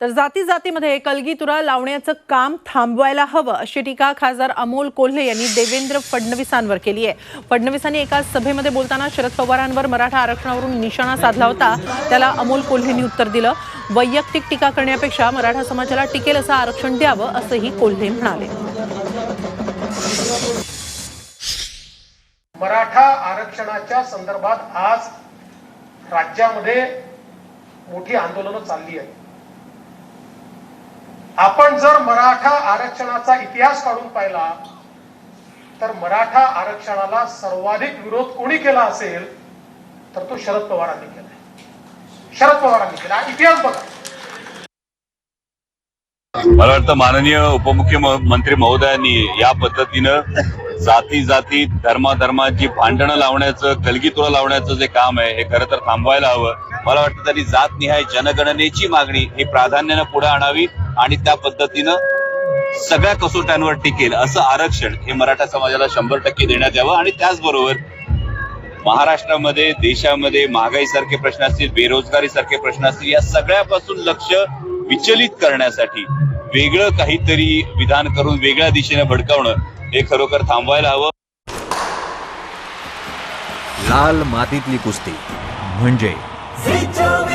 तर जाती जातीमध्ये कलगीतुरा लावण्याचं काम थांबवायला हवं अशी टीका खासदार अमोल कोल्हे यांनी देवेंद्र फडणवीसांवर केली आहे. फडणवीसांनी एका सभेमध्ये बोलताना शरद पवारांवर मराठा आरक्षणावरून निशाणा साधला होता. त्याला अमोल कोल्हेंनी उत्तर दिलं. वैयक्तिक टीका करण्यापेक्षा मराठा समाजाला टिकेल असं आरक्षण द्यावं असंही कोल्हे म्हणाले. मराठा आरक्षणाच्या संदर्भात आज राज्यामध्ये मोठी आंदोलनं चालली आहेत. आपण जर मराठा आरक्षणाचा इतिहास काढून पाहिला तर मराठा आरक्षणाला सर्वाधिक विरोध कोणी केला असेल तर तो शरद पवारांनी केलाय शरद पवारांनी केला. इतिहास बघा. मला वाटतं माननीय उपमुख्यमंत्री महोदयांनी या पद्धतीनं जाती जाती धर्माधर्माची भांडणं लावण्याचं कलगीतुरा लावण्याचं जे काम आहे हे खरं तर थांबवायला हवं. मला वाटतं त्यांनी जातनिहाय जनगणनेची मागणी ही प्राधान्यानं पुढे आणावी आणि त्या पद्धतीनं सगळ्या कसोट्यांवर टिकेल असं आरक्षण हे मराठा समाजाला शंभर टक्के देण्यात यावं. आणि त्याचबरोबर महाराष्ट्रामध्ये देशामध्ये महागाईसारखे प्रश्न असतील बेरोजगारी सारखे प्रश्न असतील या सगळ्यापासून लक्ष विचलित करण्यासाठी वेगळं काहीतरी विधान करून वेगळ्या दिशेने भडकावणं हे खरोखर थांबवायला हवं. लाल मातीतली कुस्ती. म्हणजे Sit down.